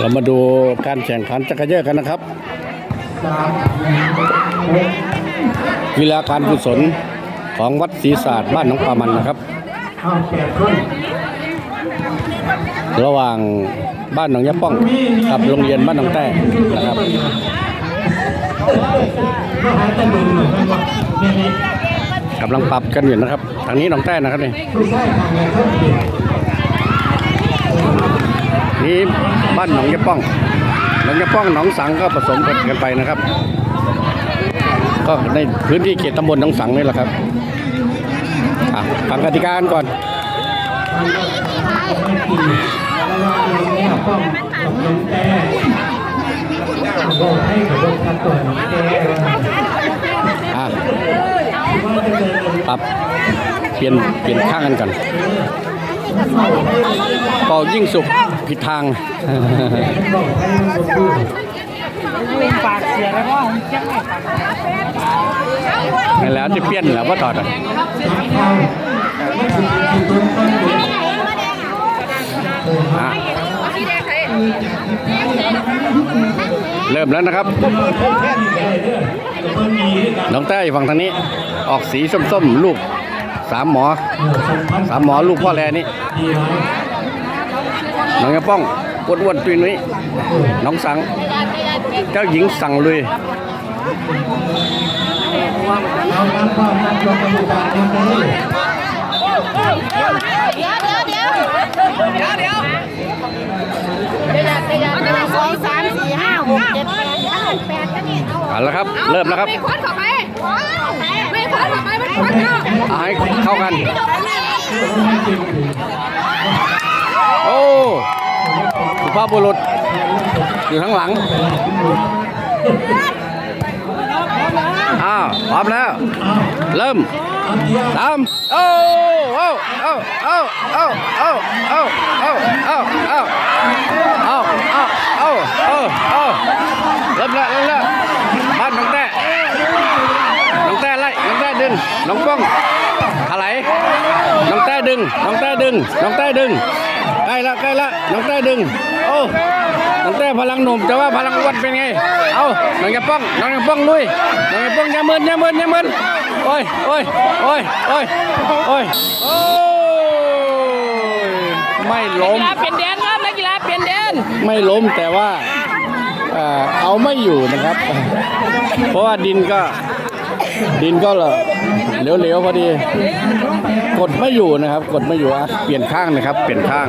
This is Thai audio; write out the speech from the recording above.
เรามาดูการแข่งขันจักรยานกันนะครับกีฬาการกุศลของวัดศรีศาสตร์บ้านหนองปามันนะครับ ระหว่างบ้านหนองยะป้องกับโรงเรียนบ้านหนองแต้นะครับกำลังปรับกันอยู่นะครับ ทางนี้หนองแต้นะครับนี่ผู้ชายทางไหน บ้านหนองยะป้อง หนองยะป้องหนองสังก็ผสมกันกันไปนะครับ ก็ในพื้นที่เขตตำบลหนองสังนี่แหละครับฟังกติกากันก่อนปั๊บอกให้บลงกันก่อะว่าจะเดินปรับเปลี่ยนเปลี่ยนข้างกันก่อน เป่ายิ่งสุกผิดทางปากเสียแล้วก็จังไงปากนั่นแล้วจะเปลี่ยนแล้วว่าถอดอะเข้าไม่อเริ่มแล้วนะครับ น้องแต้ยฝั่งทางนี้ ออกสีส้มๆ ลูก สามหมอสามหมอลูกพ่อแลนี่น้องกรป้องอ้วนอ้นตุยนุ้ยน้องสัง เจ้าหญิงสั่งลุยสอามล้าเอาละครับ เริ่มแล้วครับไม่ควรเข้าไปไม่ควรเข้าไป เอาให้เข้ากัน โอ้สุภาพบุรุษอยู่ข้างหลัง อ้าวพร้อมแล้ว เริ่มสามโอ้โอ้โอ้โอ้โอ้โอ้โอ้โอ้โอ้โอ้โอ้โอ้โอ้เริ่มแล้วเริ่มแล้วบ้านน้องแต้น้องแต้ไล่ น้องแต้ดึงน้องป้องถลายน้องแต้ดึง น้องแต้ดึง น้องแต้ดึง ใกล้ละใกล้ละ น้องแต้ดึง โอ้ น้องแต้พลังหนุ่มแต่ว่าพลังอ้วนเป็นไง เอาน้องอย่าป้อง น้องอย่าป้องลุย น้องอย่าป้องอย่ามึนอย่ามึนอย่ามึนโอ้ยโอ้ยโอ้ยโอ้ยโอ้ยโอ้ยไม่ล้มกีฬาเปลี่ยนแดนครับนักกีฬาเปลี่ยนแดน ไม่ล้มแต่ว่าเอ่อเอาไม่อยู่นะครับ เพราะว่าดินก็ ดินก็เหลวๆพอดี กดไม่อยู่นะครับ กดไม่อยู่อะเปลี่ยนข้างนะครับ เปลี่ยนข้าง